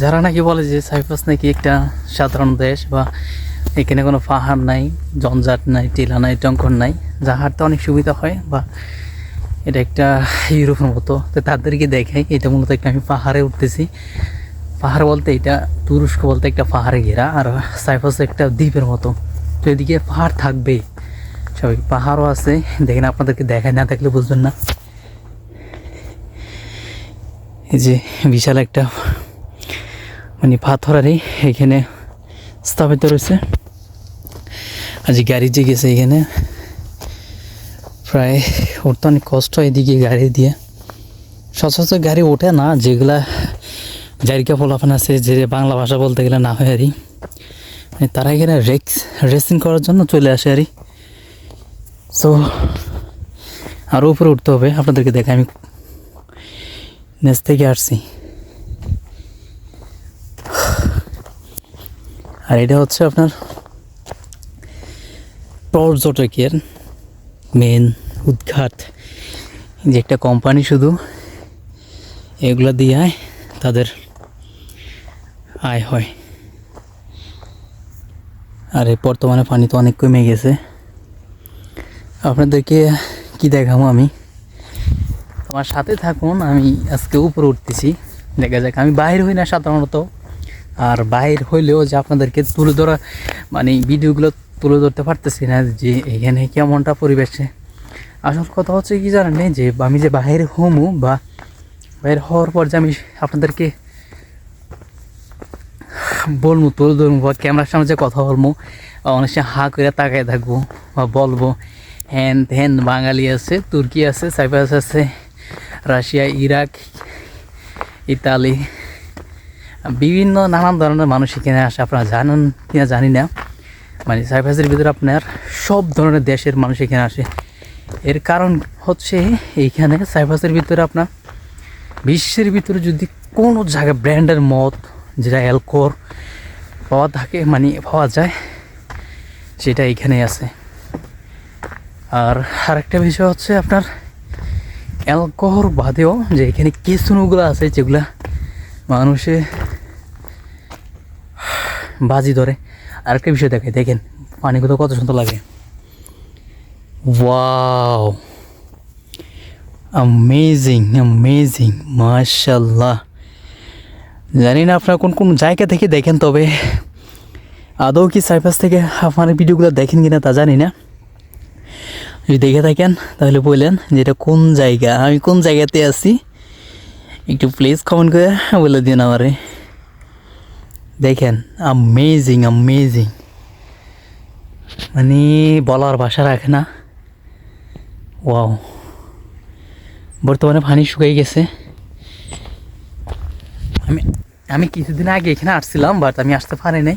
যারা নাকি বলে যে সাইপ্রাস নাকি একটা সাধারণ দেশ বা এখানে কোনো পাহাড় নাই, জঞ্জাট নাই, টিলা নাই টঙ্কর নাই যা হাঁটতে অনেক সুবিধা হয় বা এটা একটা ইউরোপের মতো। তো তাদেরকে দেখাই এটা মূলত একটা আমি পাহাড়ে উঠতেছি। পাহাড় বলতে এটা তুরস্ক বলতে একটা পাহাড়ে ঘেরা আর সাইপ্রাস একটা দ্বীপের মতো। তো এদিকে পাহাড় থাকবেই। সবাই, পাহাড়ও আছে। দেখেন আপনাদেরকে দেখায়, না থাকলে বুঝবেন না। এই যে বিশাল একটা মানে পাথরারি এখানে স্থাপিত রয়েছে। আজ গাড়ি যে গেছে এখানে, প্রায় উঠতে অনেক কষ্ট এদিকে গাড়ি দিয়ে। সচরাচর গাড়ি ওঠে না, যেগুলা জারিকা ফলাফান আছে, যে বাংলা ভাষা বলতে গেলে না হয় আরই। মানে তারা এখানে রেক্স রেসিং করার জন্য চলে আসে আরই। সো আরও উপরে উঠতে হবে, আপনাদেরকে দেখে আমি। নেচ থেকে আসছি। আর এটা হচ্ছে আপনার পর্যটকের মেন উদ্ঘাট যে একটা কোম্পানি শুধু, এগুলো দিয়ে আয় তাদের আয় হয়। আর এই বর্তমানে পানি তো অনেক কমে গেছে। আপনাদেরকে কি দেখাবো আমি? আমার সাথে থাকুন, আমি আজকে উপরে উঠতেছি। দেখা যাক, আমি বাইর হই না সাধারণত। আর বাইর হইলেও যে আপনাদেরকে তুলে ধরা মানে ভিডিওগুলো তুলে ধরতে পারতেছি না যে এখানে কেমনটা পরিবেশে। আসল কথা হচ্ছে কি জানেন যে আমি যে বাইরে হমু বা বাইরে হওয়ার পর যে আমি আপনাদেরকে বলব তুলে ধরবো বা ক্যামেরার সামনে যে কথা বলব অনেক সময় হা করে তাকায় থাকব বা বলব, হ্যান হ্যান বাঙালি আছে, তুর্কি আছে, সাইপ্রাস আছে, রাশিয়া, ইরাক, ইতালি বিভিন্ন নানান ধরনের মানুষ এখানে আসে, আপনারা জানেন কিনা জানি না। মানে সাইপ্রাসের ভিতরে আপনার সব ধরনের দেশের মানুষ এখানে আসে। এর কারণ হচ্ছে এইখানে সাইপ্রাসের ভিতরে আপনার বিশ্বের ভিতরে যদি কোনো জায়গায় ব্র্যান্ডের মদ, যেটা অ্যালকোর পাওয়া থাকে মানে পাওয়া যায়, সেটা এইখানে আছে। আর আরেকটা বিষয় হচ্ছে আপনার অ্যালকোহল বাদেও যে এখানে কেসুনোগুলো আছে, যেগুলা মানুষে বাজি ধরে। আরেকটা বিষয় দেখে দেখেন, পানিগুলো কত সুন্দর লাগে। ওয়াও অ্যামেজিং অ্যামেজিং মাশাল্লাহ জানি না আপনারা কোন কোন জায়গা থেকে দেখেন, তবে আদৌ কি সাইপাস থেকে আপনার ভিডিওগুলো দেখেন কি না তা জানি না। যদি দেখে থাকেন, তাহলে বললেন যে এটা কোন জায়গা, আমি কোন জায়গাতে আছি, একটু প্লিজ কমেন্ট করে বলে দিন আমারে। দেখেন আমেজিং আমেজিং মানে বলার ভাষা রাখে না। ওয়াও বর্তমানে পানি শুকিয়ে গেছে। আমি আমি কিছুদিন আগে এখানে আসছিলাম বাট আমি আসতে পারি নাই।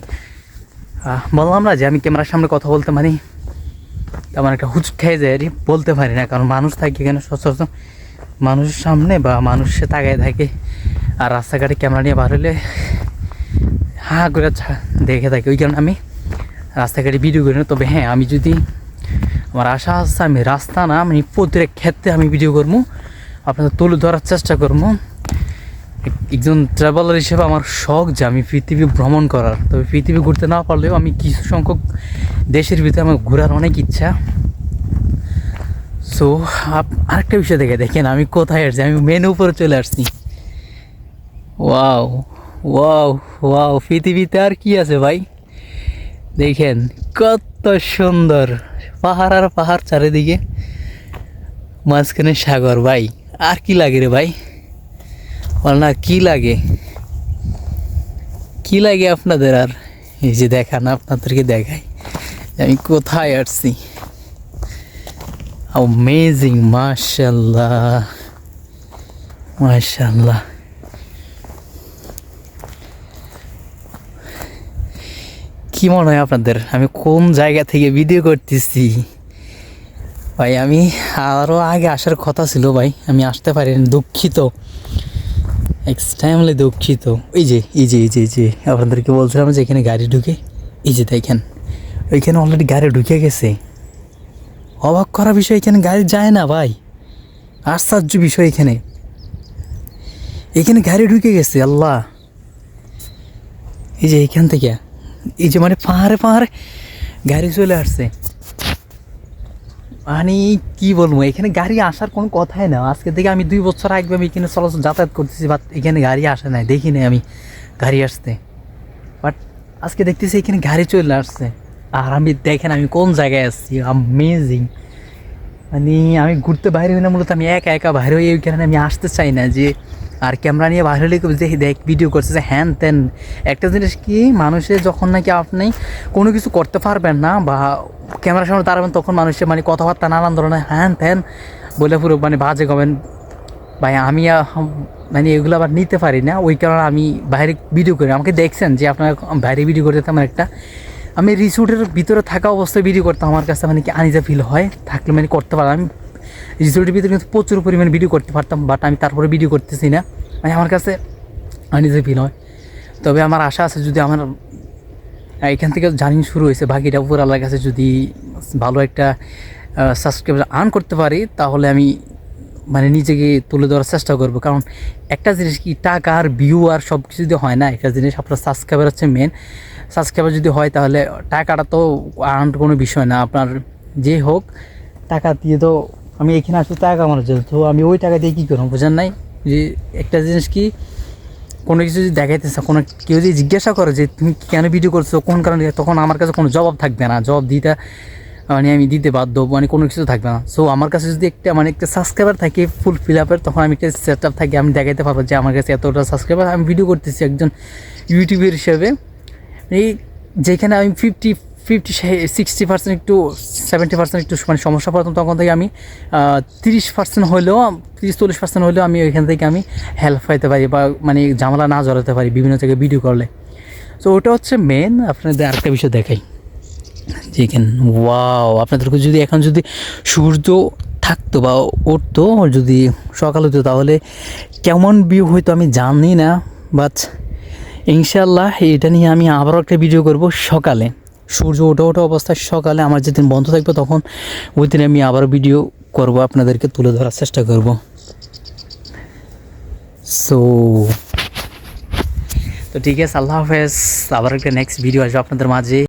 বললাম না যে আমি ক্যামেরার সামনে কথা বলতে মানে তেমন একটা হুচ খেয়ে যায় আর বলতে পারি না, কারণ মানুষ থাকে এখানে সচরাচর। মানুষের সামনে বা মানুষে তাকায় থাকে। আর রাস্তাঘাটে ক্যামেরা নিয়ে বার হলে হা করে ছা- দেখে থাকি। ওই কারণে আমি রাস্তাঘাটে ভিডিও করি না। তবে হ্যাঁ আমি যদি আমার আশা আছে, আমি রাস্তা না, আমি প্রতিটা ক্ষেত্রে আমি ভিডিও করব। আপনাদের তুলে ধরার চেষ্টা করব। একজন ট্রাভেলার হিসেবে আমার শখ যে আমি পৃথিবী ভ্রমণ করার। তবে পৃথিবী ঘুরতে না পারলেও আমি কিছু সংখ্যক দেশের ভিতরে আমার ঘোরার অনেক ইচ্ছা। সো আপ আরেকটা বিষয় দেখে দেখেন, আমি কোথায় আসছি? আমি মেন উপরে চলে আসছি। ওয়াও ওয়াও ওয়াও পৃথিবীতে আর কি আছে ভাই? দেখেন, কত সুন্দর। পাহাড় আর পাহাড় চারিদিকে। মাঝখানে সাগর, ভাই। আর কি লাগে রে ভাই? বল না, কি লাগে? কি লাগে আপনাদের আর? এই যে দেখান, আপনাদেরকে দেখাই। আমি কোথায় আসছি? অ্যামেজিং মাশাল্লাহ মাশাল্লাহ কি মনে হয় আপনাদের? আমি কোন জায়গা থেকে ভিডিও করতেছি? ভাই, আমি আরও আগে আসার কথা ছিল ভাই, আমি আসতে পারিনি, দুঃখিত। এক্সট্রিমলি দুঃখিত। এই যে এই যে এই যে এই যে, আপনাদেরকে বলছিলাম যে এখানে গাড়ি ঢুকে, এই যে দেখেন, ওইখানে অলরেডি গাড়ি ঢুকে গেছে। অবাক করা বিষয়, এখানে গাড়ি যায় না ভাই। আশ্চর্য বিষয় এখানে। এখানে গাড়ি ঢুকে গেছে, আল্লাহ। এই যে এইখান থেকে। এই যে মানে পাহাড়ে পাহাড়ে গাড়ি চলে আসছে। মানে কি বলব, এখানে গাড়ি আসার কোনো কথাই না। আজকে থেকে আমি দুই বছর আগে আমি এখানে চলাচল যাতায়াত করতেছি বাট এখানে গাড়ি আসে নাই, দেখি নাই আমি গাড়ি আসতে। বাট আজকে দেখতেছি এখানে গাড়ি চলে আসছে। আর আমি দেখেন আমি কোন জায়গায় আসছি আমেজিং মানে আমি ঘুরতে বাইরে হই না, মূলত আমি একা একা বাইরে হয়ে ওইখানে আমি আসতে চাই না যে আর ক্যামেরা নিয়ে বাইরে হলে যে দেখ ভিডিও করছে যে, হ্যান ত্যান। একটা জিনিস কি মানুষের যখন নাকি আপনি কোনো কিছু করতে পারবেন না বা ক্যামেরার সামনে দাঁড়াবেন, তখন মানুষের মানে কথাবার্তা নানান ধরনের হ্যান ত্যান বলে পুরো মানে বাজে গবেন ভাই, আমি মানে এগুলো আবার নিতে পারি না, ওই কারণে আমি বাইরে ভিডিও করি আমাকে দেখছেন যে, আপনার বাইরে ভিডিও করতে তেমন একটা। আমি রিসোর্টের ভিতরে থাকা অবস্থায় ভিডিও করতাম, আমার কাছে মানে কি আনিজা ফিল হয়, থাকলে মানে করতে পারলাম আমি রিসোর্টের ভিতরে কিন্তু প্রচুর পরিমাণে ভিডিও করতে পারতাম বাট আমি তারপরে ভিডিও করতেছি না। মানে আমার কাছে আনিজা ফিল হয়। তবে আমার আশা আছে যদি আমার এখান থেকে জার্নি শুরু হয়েছে, বাকিটা উপর আল্লাহর কাছে যদি ভালো একটা সাবস্ক্রাইবার আর্ন করতে পারি, তাহলে আমি মানে নিজেকে তুলে ধরার চেষ্টা করব। কারণ একটা জিনিস কি, টাকা আর ভিউ আর সব কিছু যদি হয় না, একটা জিনিস আপনার সাবস্ক্রাইবার হচ্ছে মেন সাবস্ক্রাইবার যদি হয়, তাহলে টাকাটা তো আর্ন কোনো বিষয় না। আপনার যে হোক, টাকা দিয়ে তো আমি এখানে আসলে টাকা কামানোর জন্য। তো আমি ওই টাকা দিয়ে কী করব বোঝেন নাই? যে একটা জিনিস কি, কোনো কিছু যদি দেখাইতেছে কোনো কেউ যদি জিজ্ঞাসা করে যে তুমি কেন ভিডিও করছ, কোন কারণে, তখন আমার কাছে কোনো জবাব থাকবে না। জবাব দিতে মানে আমি দিতে বাধ্য মানে কোনো কিছু থাকবে না। সো আমার কাছে যদি একটা মানে একটা সাবস্ক্রাইবার থাকে ফুল ফিল আপের তখন আমি একটা সেট আপ থাকি, আমি দেখাইতে পারব যে আমার কাছে এতটা সাবস্ক্রাইবার আমি ভিডিও করতেছি একজন ইউটিউবের হিসেবে। এই যেখানে আমি ফিফটি ফিফটি সিক্সটি পার্সেন্ট একটু, সেভেন্টি পার্সেন্ট একটু মানে সমস্যা পড়তাম তখন থেকে আমি তিরিশ পার্সেন্ট হলেও, তিরিশ চল্লিশ পার্সেন্ট হলেও আমি ওইখান থেকে আমি হেল্প পাইতে পারি বা মানে ঝামেলা না জড়াতে পারি বিভিন্ন জায়গায় ভিডিও করলে তো ওটা হচ্ছে মেন আপনাদের আরেকটা বিষয় দেখাই। যে এখানে ওয়াও আপনাদেরকে যদি এখন যদি সূর্য থাকতো বা উঠতো, যদি সকাল হতো তাহলে কেমন ভিউ হইতো আমি জানি না বাট ইনশাল্লাহ এটা নিয়ে আমি আবারও একটা ভিডিও করব সকালে। সূর্য ওঠা ওঠা অবস্থায় সকালে আমার যেদিন বন্ধ থাকবে তখন ওই দিন আমি আবার ভিডিও করব, আপনাদেরকে তুলে ধরার চেষ্টা করব। সো তো ঠিক আছে, আল্লাহ হাফেজ, আবার একটা নেক্সট ভিডিও আসবে আপনাদের মাঝে।